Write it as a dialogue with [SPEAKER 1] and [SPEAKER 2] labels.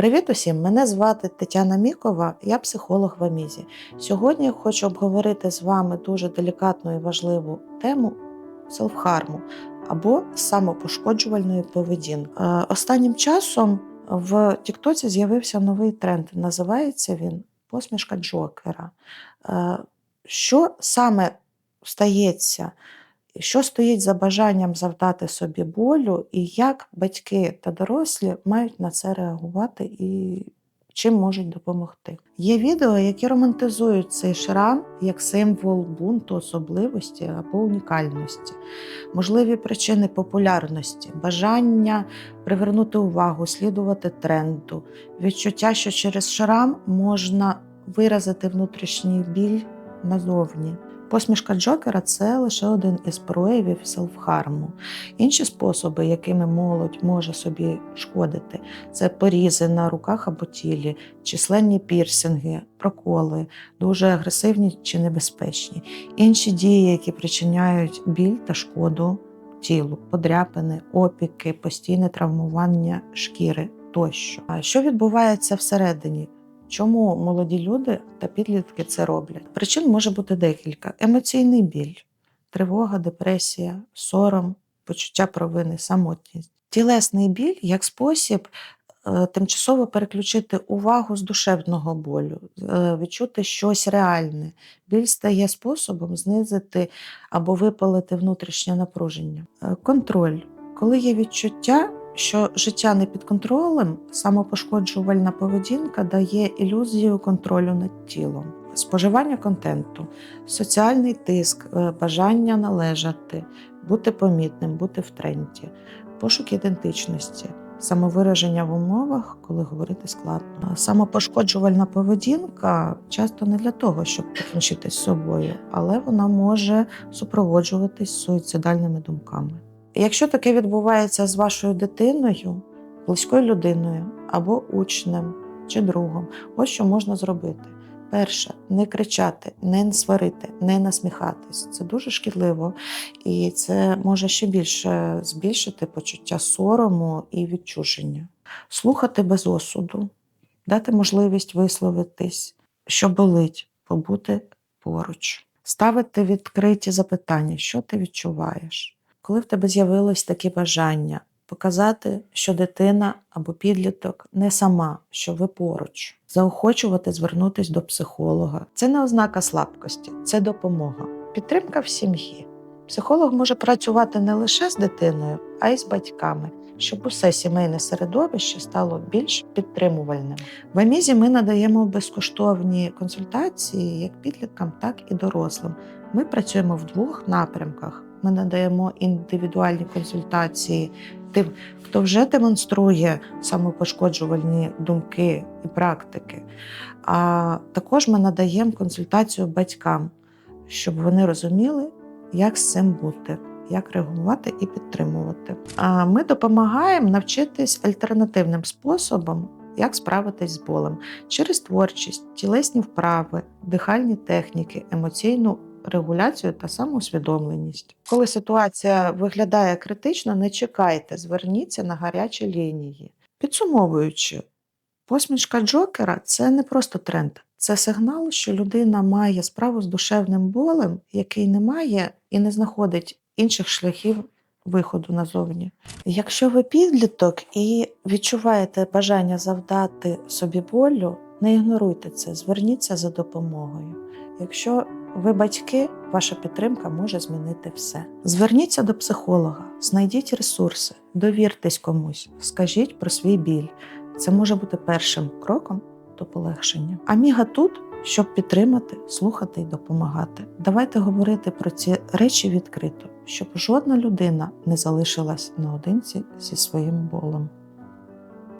[SPEAKER 1] Привіт усім! Мене звати Тетяна Мікова, я психолог в Амізі. Сьогодні я хочу обговорити з вами дуже делікатну і важливу тему селфхарму або самопошкоджувальної поведінки. Е, Останнім часом в Тіктоці з'явився новий тренд. Називається він посмішка Джокера. Е, Що саме стається? Що стоїть за бажанням завдати собі болю, і як батьки та дорослі мають на це реагувати і чим можуть допомогти? Є відео, які романтизують цей шрам як символ бунту, особливості або унікальності, можливі причини популярності, бажання привернути увагу, слідувати тренду, відчуття, що через шрам можна виразити внутрішній біль назовні. Посмішка Джокера це лише один із проявів селфхарму. Інші способи, якими молодь може собі шкодити, це порізи на руках або тілі, численні пірсинги, проколи, дуже агресивні чи небезпечні, інші дії, які причиняють біль та шкоду тілу, подряпини, опіки, постійне травмування шкіри тощо. А що відбувається всередині? Чому молоді люди та підлітки це роблять? Причин може бути декілька: емоційний біль, тривога, депресія, сором, почуття провини, самотність. Тілесний біль як спосіб е, тимчасово переключити увагу з душевного болю, е, відчути щось реальне. Біль стає способом знизити або випалити внутрішнє напруження. Е, Контроль, коли є відчуття, що життя не під контролем, самопошкоджувальна поведінка дає ілюзію контролю над тілом, споживання контенту, соціальний тиск, е, бажання належати, бути помітним, бути в тренді, пошук ідентичності. Самовираження в умовах, коли говорити складно. Самопошкоджувальна поведінка часто не для того, щоб покінчити з собою, але вона може супроводжуватись суїцидальними думками. Якщо таке відбувається з вашою дитиною, близькою людиною або учнем чи другом, ось що можна зробити. Перше, не кричати, не сварити, не насміхатись. Це дуже шкідливо, і це може ще більше збільшити почуття сорому і відчуження. Слухати без осуду, дати можливість висловитись, що болить, побути поруч, ставити відкриті запитання, що ти відчуваєш коли в тебе з'явилось таке бажання показати, що дитина або підліток не сама, що ви поруч, заохочувати звернутися до психолога. Це не ознака слабкості, це допомога. Підтримка в сім'ї. Психолог може працювати не лише з дитиною, а й з батьками, щоб усе сімейне середовище стало більш підтримувальним. В Амізі ми надаємо безкоштовні консультації як підліткам, так і дорослим. Ми працюємо в двох напрямках. Ми надаємо індивідуальні консультації тим, хто вже демонструє самопошкоджувальні думки і практики. А також ми надаємо консультацію батькам, щоб вони розуміли, як з цим бути, як реагувати і підтримувати. А ми допомагаємо навчитись альтернативним способом. Як справитись з болем через творчість, тілесні вправи, дихальні техніки, емоційну регуляцію та самоусвідомленість. Коли ситуація виглядає критично, не чекайте, зверніться на гарячі лінії. Підсумовуючи, посмішка Джокера це не просто тренд, це сигнал, що людина має справу з душевним болем, який не має і не знаходить інших шляхів виходу назовні. Якщо ви підліток і відчуваєте бажання завдати собі болю, не ігноруйте це, зверніться за допомогою. Якщо ви батьки, ваша підтримка може змінити все. Зверніться до психолога, знайдіть ресурси, довіртесь комусь, скажіть про свій біль. Це може бути першим кроком до полегшення. Аміга тут, щоб підтримати, слухати і допомагати. Давайте говорити про ці речі відкрито, щоб жодна людина не залишилась наодинці зі своїм болем.